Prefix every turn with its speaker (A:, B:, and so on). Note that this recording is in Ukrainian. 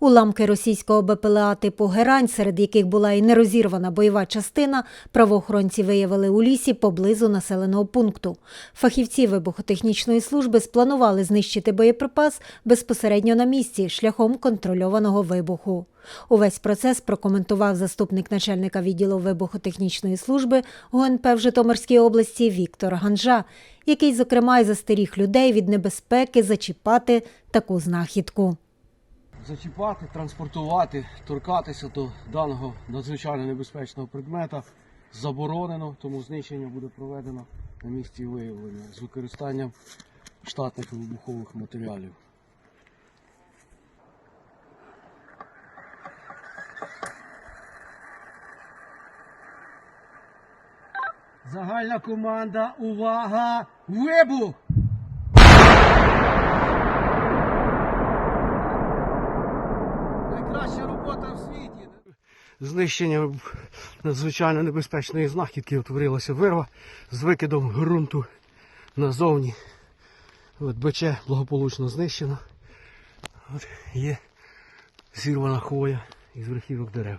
A: Уламки російського БПЛА типу Герань, серед яких була і нерозірвана бойова частина, правоохоронці виявили у лісі поблизу населеного пункту. Фахівці вибухотехнічної служби спланували знищити боєприпас безпосередньо на місці шляхом контрольованого вибуху. Увесь процес прокоментував заступник начальника відділу вибухотехнічної служби ГУНП в Житомирській області Віктор Ганжа, який, зокрема, й застеріг людей від небезпеки зачіпати таку знахідку.
B: Зачіпати, транспортувати, торкатися до даного надзвичайно небезпечного предмета заборонено, тому знищення буде проведено на місці виявлення з використанням штатних вибухових матеріалів. Загальна команда, увага! Вибух! Знищення надзвичайно небезпечної знахідки утворилася вирва з викидом ґрунту назовні. От БЧ благополучно знищено. От є зірвана хвоя із верхівок дерев.